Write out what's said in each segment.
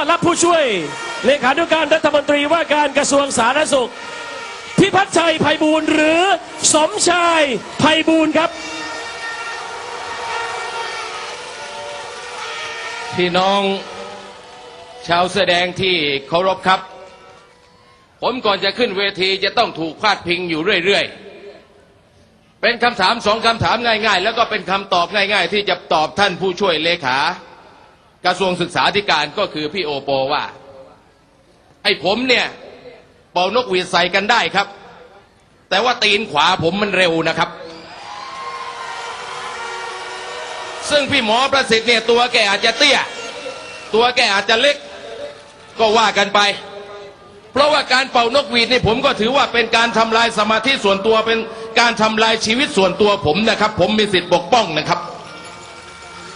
อนรับผู้ช่วย เลขานุการรัฐมนตรีว่าการกระทรวงสาธารณสุข พิพัฒชัยไพบูลย์หรือสมชายไพบูลย์ครับ พี่น้องชาวแสอแดงที่เคารพครับ ผมก่อนจะขึ้นเวทีจะต้องถูกพาดพิงอยู่เรื่อย ๆ เป็นคำถามสองคำถามง่าย ๆ แล้วก็เป็นคำตอบง่าย ๆ ที่จะตอบท่านผู้ช่วยเลขา กระทรวงศึกษาธิการก็คือพี่โอโปว่า ไอ้ผมเนี่ยเป่านกหวีดใส่กันได้ครับ แต่ว่าตีนขวาผมมันเร็วนะครับ ซึ่งพี่หมอประสิทธิ์เนี่ยตัวแกอาจจะเตี้ย ตัวแกอาจจะเล็ก ก็ว่ากันไป เพราะว่าการเป่านกหวีดนี่ผมก็ถือว่าเป็นการทำลายสมาธิส่วนตัวเป็นการทำลายชีวิตส่วนตัวผมนะครับ ผมมีสิทธิ์ปกป้องนะครับ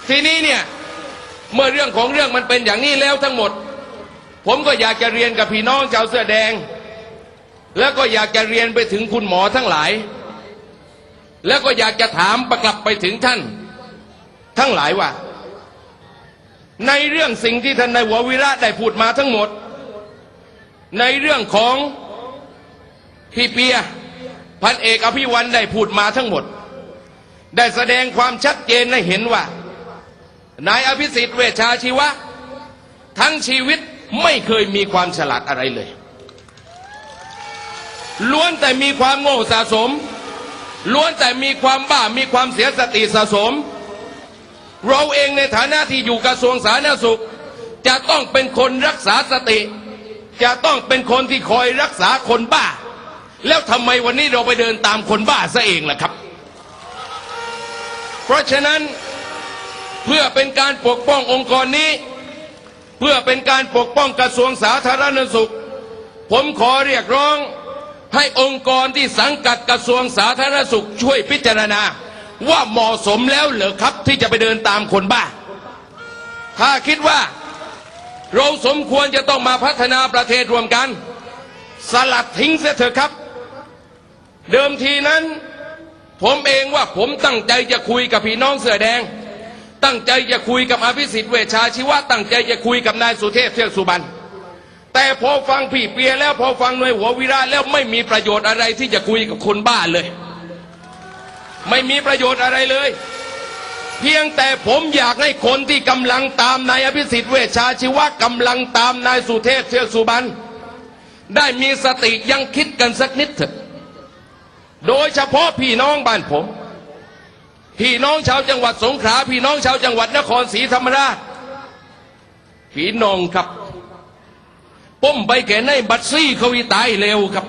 ทีนี้เนี่ย เมื่อเรื่องของเรื่องมันเป็นอย่างนี้แล้วทั้งหมด ผมก็อยากจะเรียนกับพี่น้องชาวเสื้อแดง แล้วก็อยากจะเรียนไปถึงคุณหมอทั้งหลาย แล้วก็อยากจะถามประกลับไปถึงท่าน ทั้งหลายว่า ในเรื่องสิ่งที่ท่านนายหัววิระได้พูดมาทั้งหมด ในเรื่องของพี่เปียพันเอกอภิวันได้พูดมาทั้งหมด ได้แสดงความชัดเจนให้เห็นว่า นายอภิสิทธิ์เวชชาชีวะ ทั้งชีวิตไม่เคยมีความฉลาดอะไรเลย ล้วนแต่มีความโง่สะสม ล้วนแต่มีความบ้ามีความเสียสติสะสม เราเองในฐานะที่อยู่กระทรวงสาธารณสุข จะต้องเป็นคนรักษาสติ จะต้องเป็นคนที่คอยรักษาคนบ้า แล้วทำไมวันนี้เราไปเดินตามคนบ้าซะเองล่ะครับ เพราะฉะนั้น เพื่อเป็นการปกป้ององค์กรนี้ เพื่อเป็นการปกป้องกระทรวงสาธารณสุข ผมขอเรียกร้องให้องค์กรที่สังกัดกระทรวงสาธารณสุขช่วยพิจารณา ว่าเหมาะสมแล้วเหรอครับที่จะไปเดินตามคนบ้า ถ้าคิดว่าเราสมควรจะต้องมาพัฒนาประเทศรวมกัน สลัดทิ้งเสียเถอะครับ เดิมทีนั้น ผมเองว่าผมตั้งใจจะคุยกับพี่น้องเสื้อแดง ตั้งใจจะคุยกับอภิสิทธิ์เวชชาชีวะ ตั้งใจจะคุยกับนายสุเทพเทือกสุบรรณแต่พอฟังพี่เปียแล้วพอฟังหน่วยหัววิราแล้วไม่มีประโยชน์อะไรที่จะคุยกับคนบ้าเลย ไม่มีประโยชน์อะไรเลย เพียงแต่ผมอยากให้คนที่กำลังตามนายอภิสิทธิ์เวชชาชีวะกำลังตามนายสุเทพเทือกสุบรรณได้มีสติยังคิดกันสักนิดเถอะ โดยเฉพาะพี่น้องบ้านผม พี่น้องชาวจังหวัดสงขลาพี่น้องชาวจังหวัดนครศรีธรรมราชพี่น้องครับป้มไปแก่ในบัตรซี่เขาวิตายเร็วครับ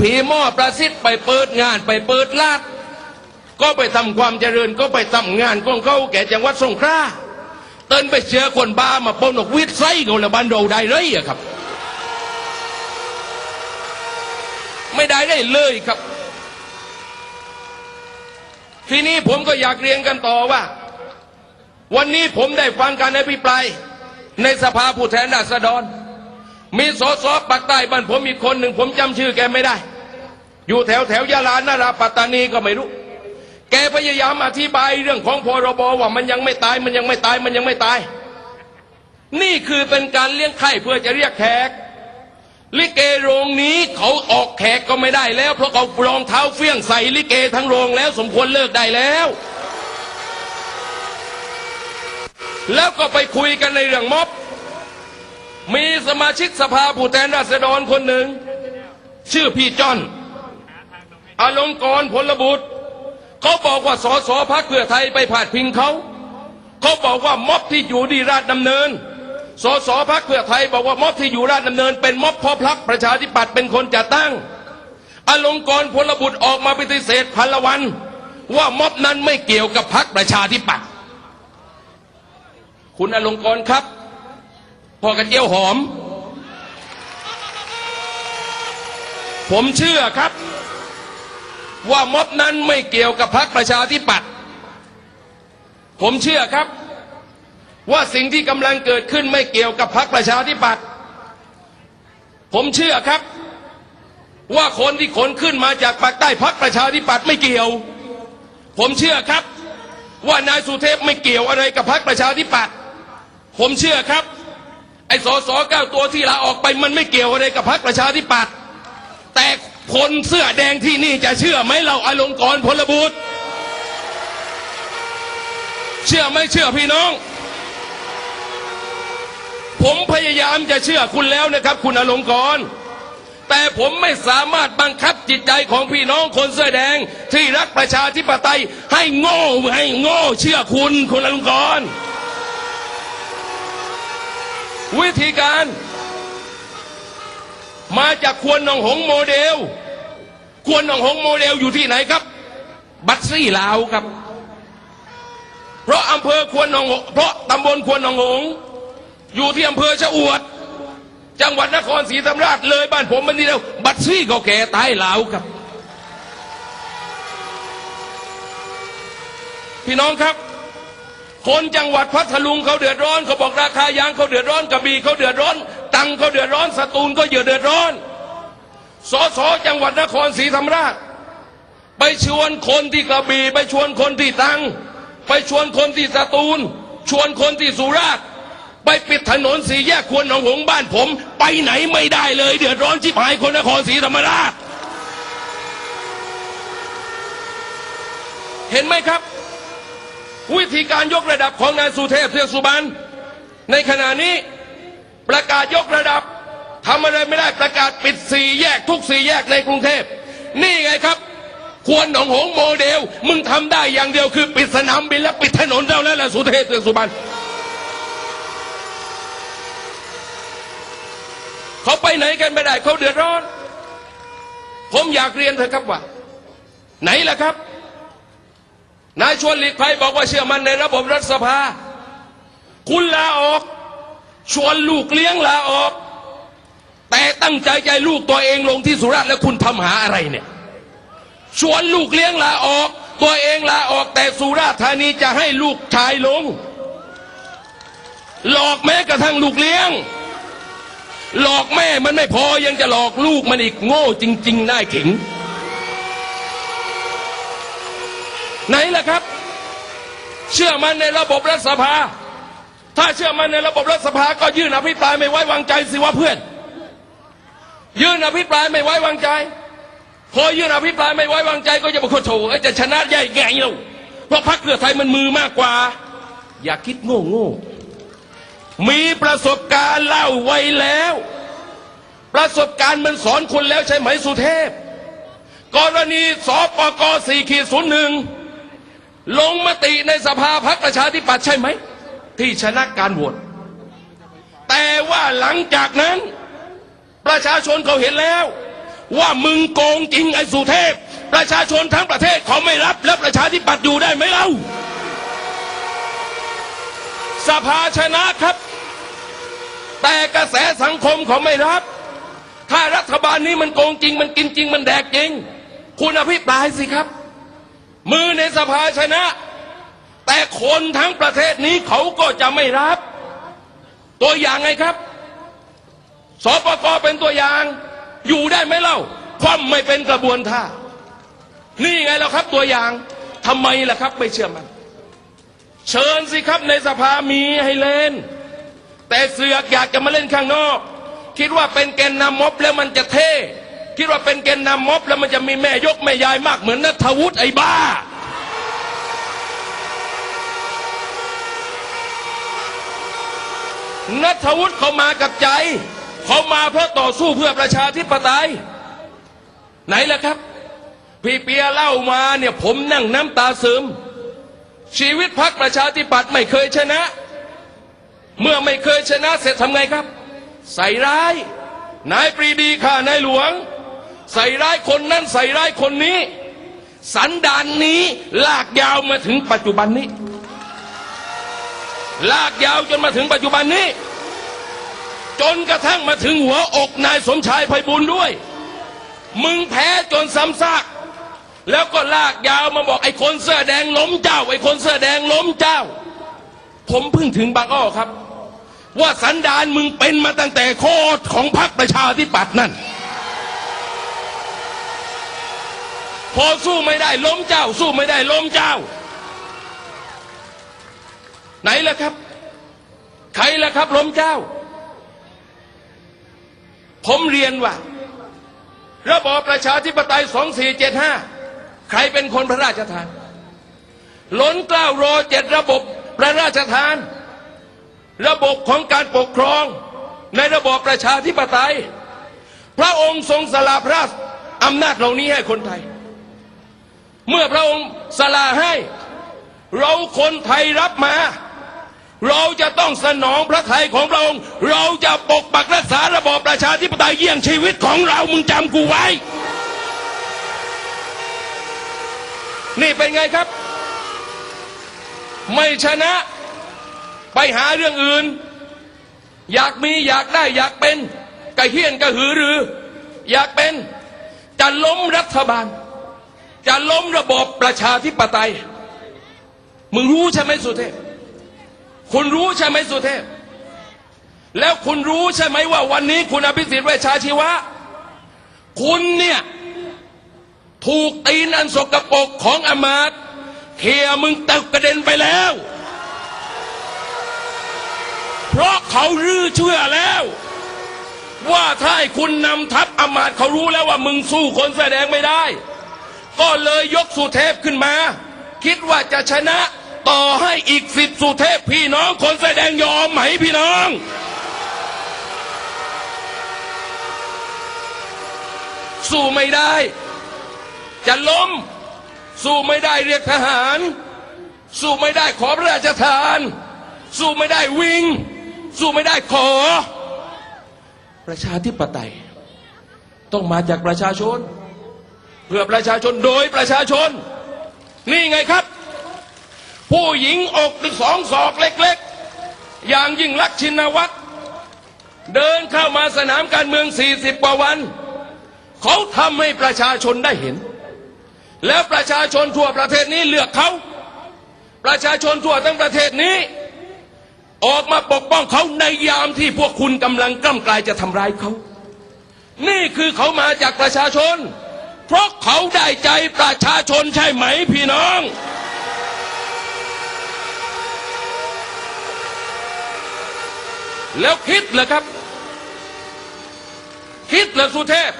ผีหม้อประสิทธิ์ไปเปิดงานไปเปิดลาด ก็ไปทำความเจริญก็ไปทำงานของเขาแก่จังหวัดสงขลาเติ้นไปเจอคนบ้ามาปนนกวิทย์ไส้เขาละบันโดได้เลยอะครับ ไม่ได้ได้เลยครับ ทีนี้ผมก็อยากเรียนกันต่อว่า วันนี้ผมได้ฟังการอภิปรายในสภาผู้แทนราษฎร มีสสปากใต้บ้านผมมีคนหนึ่งผมจำชื่อแกไม่ได้ อยู่แถวแถวยาลานาราปัตตานีก็ไม่รู้ แกพยายามอธิบายเรื่องของพรบว่ามันยังไม่ตายมันยังไม่ตายมันยังไม่ตาย นี่คือเป็นการเลี้ยงไข่เพื่อจะเรียกแขก ลิเกโรงนี้เขาออกแขกก็ไม่ได้แล้ว เพราะเขารองเท้าเฟี้ยงใส่ลิเกทั้งโรงแล้วสมควรเลิกได้แล้ว แล้วก็ไปคุยกันในเรื่องม็อบ มีสมาชิกสภาผู้แทนราษฎรคนหนึ่ง ชื่อพี่จอนอลงกรณ์พลบุตรเขาบอกว่าสสพักเพื่อไทยไปผาดพิงเขา เขาบอกว่าม็อบที่อยู่ดีราชดำเนิน สสพักเพื่อไทยบอกว่าม็อบที่อยู่ราชดำเนิน เป็นม็อบพราะพรรคประชาธิปัตย์เป็นคนจัดตั้ง อลงกรณ์พลบุตรออกมาปฏิเสธพันละวัน ว่าม็อบนั้นไม่เกี่ยวกับพรรคประชาธิปัตย์คุณอลงกรณ์ครับพอกันเจียวหอม ผมเชื่อครับ ว่าม็อบนั้นไม่เกี่ยวกับพรรคประชาธิปัตย์ผมเชื่อครับ ว่าสิ่งที่กำลังเกิดขึ้นไม่เกี่ยวกับพรรคประชาธิปัตย์ผมเชื่อครับ ว่าคนที่ขนขึ้นมาจากปากใต้พรรคประชาธิปัตย์ไม่เกี่ยว ผมเชื่อครับ ว่านายสุเทพไม่เกี่ยวอะไรกับพรรคประชาธิปัตย์ผมเชื่อครับ ไอ้สสเก้าตัวที่ลาออกไปมันไม่เกี่ยวอะไรกับพรรคประชาธิปัตย์แต่คนเสื้อแดงที่นี่จะเชื่อไหมเราอลงกรณ์พลบุตร เชื่อไม่เชื่อพี่น้อง ผมพยายามจะเชื่อคุณแล้วนะครับ คุณอลงกรแต่ผมไม่สามารถบังคับจิตใจของพี่น้องคนเสื้อแดง ที่รักประชาธิปไตย ให้โง่ให้โง่เชื่อคุณคุณอลงกรวิธีการ มาจากควรหนองหงโมเดล ควรหนองหงโมเดลอยู่ที่ไหนครับ บัตซี่ลาวครับ เพราะอำเภอควรหนองเพราะตำบลควรหนองหง อยู่ที่อำเภอชะอวด จังหวัดนครศรีธรรมราชเลยบ้านผมมันนี่เดียวบัตซี่ก็แก่ตายเหลาครับ พี่น้องครับ คนจังหวัดพัทลุงเขาเดือดร้อนเขาบอกราคายางเขาเดือดร้อนกระบี่เขาเดือดร้อน ตังเขาเดือดร้อนสตูลก็เยอะเดือดร้อนสสจังหวัดนครศรีธรรมราช ไปชวนคนที่กระบี่ไปชวนคนที่ตัง ไปชวนคนที่สตูล ชวนคนที่สุราษฎร์ ไปปิดถนนสีแยกควรหนองหงส์บ้านผม ไปไหนไม่ได้เลย เดือดร้อนชิบหายคนนครศรีธรรมราช เห็นไหมครับ วิธีการยกระดับของนายสุเทพเทือกสุบรรณในขณะนี้ประกาศยกระดับทำอะไรไม่ได้ประกาศปิดสี่แยกทุกสี่แยกในกรุงเทพ นี่ไงครับ ควรหนองหงส์โมเดล มึงทำได้อย่างเดียวคือปิดสนามบินและปิดถนนเท่านั้นแหละสุเทพเทือกสุบรรณ เขาไปไหนกันไม่ได้ เขาเดือดร้อน ผมอยากเรียนเถอะครับว่า ไหนล่ะครับนายชวนหลีกภัยบอกว่าเชื่อมั่นในระบบรัฐสภา คุณลาออก ชวนลูกเลี้ยงลาออก แต่ตั้งใจใจลูกตัวเองลงที่สุราษฎร์แล้วคุณทำหาอะไรเนี่ย ชวนลูกเลี้ยงลาออก ตัวเองลาออกแต่สุราษฎร์ธานีจะให้ลูกชายลง หลอกแม้กระทั่งลูกเลี้ยง หลอกแม่มันไม่พอยังจะหลอกลูกมันอีกโง่จริงๆได้ขิง ไหนล่ะครับ เชื่อมันในระบบรัฐสภา ถ้าเชื่อมันในระบบรัฐสภาก็ยื่นอภิปรายไม่ไว้วางใจสิว่าเพื่อน ยื่นอภิปรายไม่ไว้วางใจ พอยื่นอภิปรายไม่ไว้วางใจ ก็จะบอกโถเอ้จะชนะใหญ่แก่เราเพราะพรรคเพื่อไทยมันมือมากกว่า อย่าคิดโง่โง่ มีประสบการณ์เล่าไว้แล้ว ประสบการณ์มันสอนคนแล้วใช่ไหมสุเทพ กรณีสปกสี่ขีดศูนย์หนึ่งลงมติในสภาพักประชาธิปัตย์ใช่ไหม ที่ชนะการโหวตแต่ว่าหลังจากนั้น ประชาชนเขาเห็นแล้ว ว่ามึงโกงจริงไอ้สุเทพ ประชาชนทั้งประเทศเขาไม่รับ แล้วประชาธิปัตย์อยู่ได้ไหมเล่า สภาชนะครับ แต่กระแสสังคมเขาไม่รับ ถ้ารัฐบาลนี้มันโกงจริง มันกินจริง มันแดกจริง คุณอภิปรายสิครับ มือในสภาชนะ แต่คนทั้งประเทศนี้เขาก็จะไม่รับ ตัวอย่างไงครับสปกเป็นตัวอย่าง อยู่ได้ไหมเล่า ความไม่เป็นกระบวนท่า นี่ไงแล้วครับตัวอย่างทำไมล่ะครับ ไม่เชื่อมัน เชิญสิครับในสภามีให้เล่น แต่เสือกอยากจะมาเล่นข้างนอก คิดว่าเป็นแกนนำม็อบแล้วมันจะเท่ คิดว่าเป็นแกนนำม็อบแล้วมันจะมีแม่ยกแม่ยายมากเหมือนนัทวุฒิไอ้บ้า นัทวุฒิเขามากับใจ เขามาเพื่อต่อสู้เพื่อประชาธิปไตย ไหนล่ะครับ พี่เปียเล่ามาเนี่ยผมนั่งน้ำตาซึม ชีวิตพักประชาธิปัตย์ไม่เคยชนะ เมื่อไม่เคยชนะเสร็จทำไงครับ ใส่ร้าย นายปรีดีข่านายหลวง ใส่ร้ายคนนั้นใส่ร้ายคนนี้ สันดานนี้ลากยาวมาถึงปัจจุบันนี้ ลากยาวจนมาถึงปัจจุบันนี้ จนกระทั่งมาถึงหัวอกนายสมชายไพบูลด้วย มึงแพ้จนซ้ำซาก แล้วก็ลากยาวมาบอกไอ้คนเสื้อแดงล้มเจ้า ไอ้คนเสื้อแดงล้มเจ้า ผมเพิ่งถึงบางอ้อครับ ว่าสันดานมึงเป็นมาตั้งแต่โคตรของพรรคประชาธิปัตย์นั่น พอสู้ไม่ได้ล้มเจ้า สู้ไม่ได้ล้มเจ้า ไหนล่ะครับ ใครล่ะครับ ล้มเจ้า ผมเรียนว่าระบอบประชาธิปไตย 2475 ใครเป็นคนพระราชทาน ล้นเกล้ารอเจ็ดระบบพระราชทาน ระบบของการปกครองในระบอบประชาธิปไตย พระองค์ทรงสละพระอำนาจเหล่านี้ให้คนไทย เมื่อพระองค์สละให้ เราคนไทยรับมา เราจะต้องสนองพระทัยของพระองค์ เราจะปกปักรักษาระบอบประชาธิปไตยเยี่ยงชีวิตของเรามึงจำกูไว้ นี่เป็นไงครับ ไม่ชนะไปหาเรื่องอื่น อยากมีอยากได้อยากเป็นกระเฮี้ยนกระหือรือ อยากเป็นจะล้มรัฐบาล จะล้มระบอบประชาธิปไตย มึงรู้ใช่ไหมสุเทพ คุณรู้ใช่ไหมสุเทพ แล้วคุณรู้ใช่ไหมว่าวันนี้คุณอภิสิทธิ์เวชชาชีวะ คุณเนี่ย ถูกตีนอันสกปรกของอำมาตเขียมึงตกกระเด็นไปแล้ว เพราะเขารื้อเชื่อแล้ว ว่าถ้าให้คุณนำทัพอำมาตเขารู้แล้วว่ามึงสู้คนแสดงไม่ได้ ก็เลยยกสุเทพขึ้นมา คิดว่าจะชนะต่อให้อีกสิบสุเทพพี่น้องคนแสดงยอมไหมพี่น้องสู้ไม่ได้ จะล้ม สู้ไม่ได้เรียกทหาร สู้ไม่ได้ขอพระราชทาน สู้ไม่ได้วิ่ง สู้ไม่ได้ขอ ประชาธิปไตย ต้องมาจากประชาชน เพื่อประชาชนโดยประชาชน นี่ไงครับ ผู้หญิงอกหนึ่งสองศอกเล็กๆ อย่างยิ่งลักษณ์ชินวัตรเดินเข้ามาสนามการเมือง 40 กว่าวัน เขาทำให้ประชาชนได้เห็น แล้วประชาชนทั่วประเทศนี้เลือกเขา ประชาชนทั่วทั้งประเทศนี้ ออกมาปกป้องเขาในยามที่พวกคุณกำลังกล้ำกลายจะทำร้ายเขา นี่คือเขามาจากประชาชน เพราะเขาได้ใจประชาชนใช่ไหมพี่น้องแล้วคิดเหรอครับ คิดเหรอสุเทพ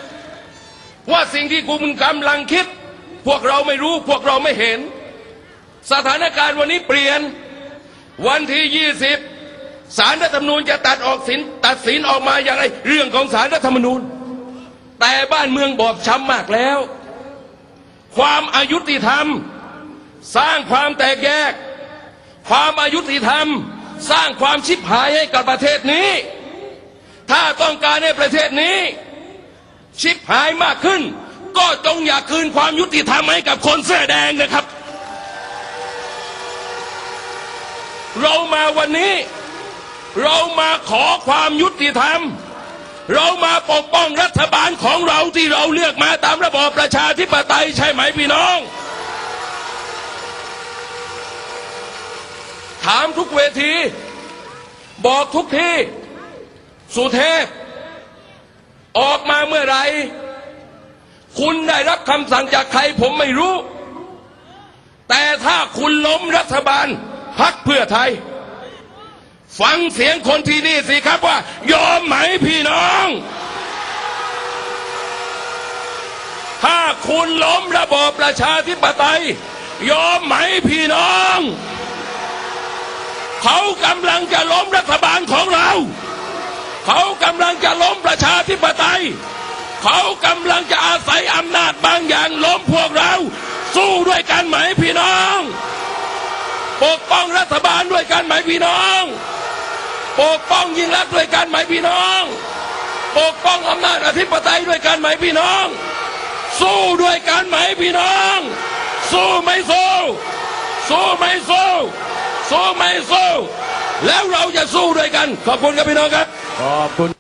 ว่าสิ่งที่กูมึงกำลังคิด พวกเราไม่รู้พวกเราไม่เห็น สถานการณ์วันนี้เปลี่ยน วันที่ 20สารรัฐธรรมนูญจะตัดออกสินตัดสินออกมาอย่างไรเรื่องของสารรัฐธรรมนูญ แต่บ้านเมืองบอบช้ำมากแล้ว ความอายุติธรรม สร้างความแตกแยก ความอายุติธรรม สร้างความชิบหายให้กับประเทศนี้ ถ้าต้องการให้ประเทศนี้ ชิบหายมากขึ้น ก็จงอย่าคืนความยุติธรรมให้กับคนเสื้อแดงนะครับ เรามาวันนี้ เรามาขอความยุติธรรม เรามาปกป้องรัฐบาลของเราที่เราเลือกมาตามระบอบประชาธิปไตยใช่ไหมพี่น้อง ถามทุกเวที บอกทุกที่ สุเทพ ออกมาเมื่อไหร่ คุณได้รับคำสั่งจากใครผมไม่รู้ แต่ถ้าคุณล้มรัฐบาลพักเพื่อไทย ฟังเสียงคนที่นี่สิครับว่า ยอมไหมพี่น้อง ถ้าคุณล้มระบอบประชาธิปไตย ยอมไหมพี่น้อง เขากำลังจะล้มรัฐบาลของเรา เขากำลังจะล้มประชาธิปไตย เขากำลังจะ กันไหมพี่น้อง ปกป้องรัฐบาลด้วยกันไหมพี่น้อง ปกป้องยิ่งรักด้วยกันไหมพี่น้อง ปกป้องอำนาจอธิปไตยด้วยกันไหมพี่น้อง สู้ด้วยกันไหมพี่น้อง สู้ไม่สู้สู้ไม่สู้สู้ไม่สู้แล้วเราจะสู้ด้วยกัน ขอบคุณครับพี่น้องครับขอบคุณ